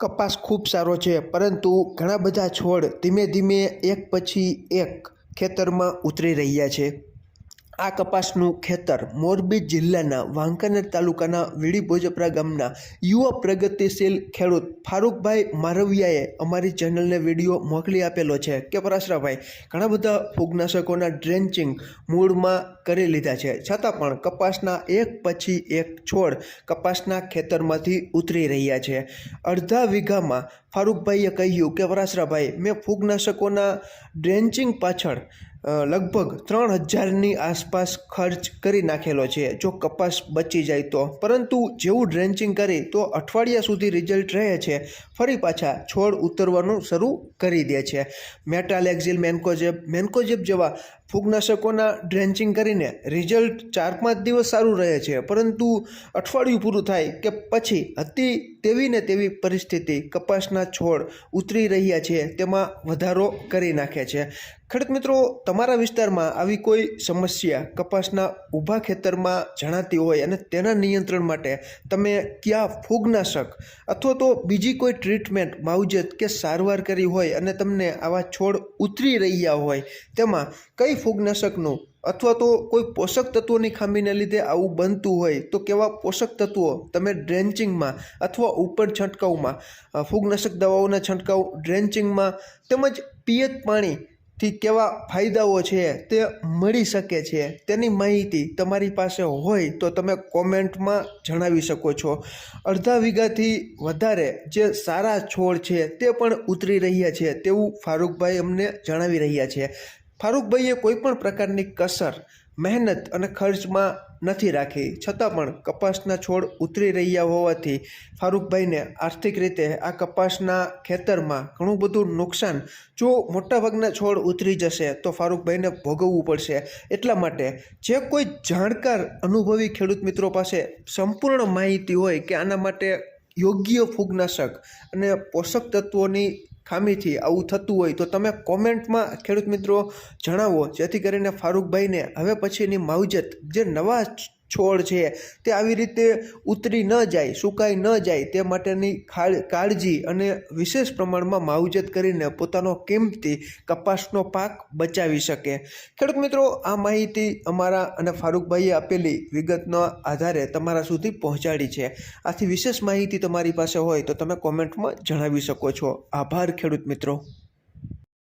કપાસ ખૂબ સારો છે, પરંતુ ઘણા બધા છોડ ધીમે ધીમે એક પછી એક ખેતરમાં ઉતરી રહ્યા છે. આ કપાસનું ખેતર મોરબી જિલ્લાના વાંકાનેર તાલુકાના વીડીભોજપરા ગામના યુવા પ્રગતિશીલ ખેડૂત ફારૂકભાઈ મારવિયાએ અમારી ચેનલને વીડિયો મોકલી આપેલો છે. કે પરાશરાભાઈ, ઘણા બધા ફૂગનાશકોના ડ્રેન્ચિંગ મૂળમાં કરી લીધા છે. છતાં પણ કપાસના એક પછી એક છોડ કપાસના ખેતરમાંથી ઉતરી રહ્યા છે. અડધા વીઘામાં ફારૂકભાઈએ કહ્યું કે, પરાશરાભાઈ, મેં ફૂગનાશકોના ડ્રેન્ચિંગ પાછળ લગભગ ત્રણ હજારની આસપાસ ખર્ચ કરી નાખેલો છે. જો કપાસ બચી જાય તો. પરંતુ જેવું ડ્રેન્ચિંગ કરી તો અઠવાડિયા સુધી રિઝલ્ટ રહે છે. ફરી પાછા છોડ ઉતરવાનું શરૂ કરી દે છે. મેટાલેક્ઝિલ મેન્કોજેબ મેન્કોજેબ જેવા ફૂગનાશકોના ડ્રેન્ચિંગ કરીને રિઝલ્ટ ચાર પાંચ દિવસ સારું રહે છે. પરંતુ અઠવાડિયું પૂરું થાય કે પછી હતી તેવી ને તેવી પરિસ્થિતિ કપાસના છોડ ઉતરી રહ્યા છે. તેમાં વધારો કરી નાખે છે. ખેડૂત મિત્રો, તમારા વિસ્તારમાં આવી કોઈ સમસ્યા કપાસના ઊભા ખેતરમાં જણાતી હોય અને તેના નિયંત્રણ માટે તમે ક્યાં ફૂગનાશક અથવા તો બીજી કોઈ ટ્રીટમેન્ટ, માવજત કે સારવાર કરી હોય અને તમને આવા છોડ ઉતરી રહ્યા હોય, તેમાં કઈ ફૂગનાશકનું અથવા તો કોઈ પોષક તત્વોની ખામીને લીધે આવું બનતું હોય તો કેવા પોષક તત્વો? તમે ડ્રેન્ચિંગમાં અથવા ઉપર છંટકાવમાં ફૂગનાશક દવાઓના છંટકાવ ડ્રેન્ચિંગમાં તેમજ પિયત પાણી થી કેવા ફાયદાઓ છે તે મળી શકે છે તેની માહિતી તમારી પાસે હોય તો તમે કોમેન્ટમાં જણાવી શકો છો. અડધા વીઘાથી વધારે જે સારા છોડ છે તે પણ ઉતરી રહ્યા છે તેવું ફારૂકભાઈ અમને જણાવી રહ્યા છે. ફારૂકભાઈએ કોઈ પણ પ્રકારની કસર, મહેનત અને ખર્ચમાં નથી રાખી. છતાં પણ કપાસના છોડ ઉતરી રહ્યા હોવાથી ફારૂકભાઈને આર્થિક રીતે આ કપાસના ખેતરમાં ઘણું બધું નુકસાન, જો મોટાભાગના છોડ ઉતરી જશે તો ફારૂકભાઈને ભોગવવું પડશે. એટલા માટે જે કોઈ જાણકાર, અનુભવી ખેડૂત મિત્રો પાસે સંપૂર્ણ માહિતી હોય કે આના માટે યોગ્ય ફૂગનાશક અને પોષક તત્વોની ખામીથી આવું થતું હોય તો તમે કોમેન્ટમાં ખેડૂત મિત્રો જણાવો, જેથી કરીને ફારૂકભાઈને હવે પછીની માવજત જે નવા છોડ છે, તે આવી રીતે ઉતરી ન જાય, સુકાઈ ન જાય, તે માટેની કાળજી અને વિશેષ પ્રમાણમાં માવજત કરીને પોતાનો કિંમતી કપાસનો પાક બચાવી શકે. ખેડૂત મિત્રો, આ માહિતી અમારા અને ફારૂકભાઈએ આપેલી વિગતના આધારે તમારા સુધી પહોંચાડી છે. આથી વિશેષ માહિતી તમારી પાસે હોય તો તમે કોમેન્ટમાં જણાવી શકો છો. આભાર ખેડૂત મિત્રો.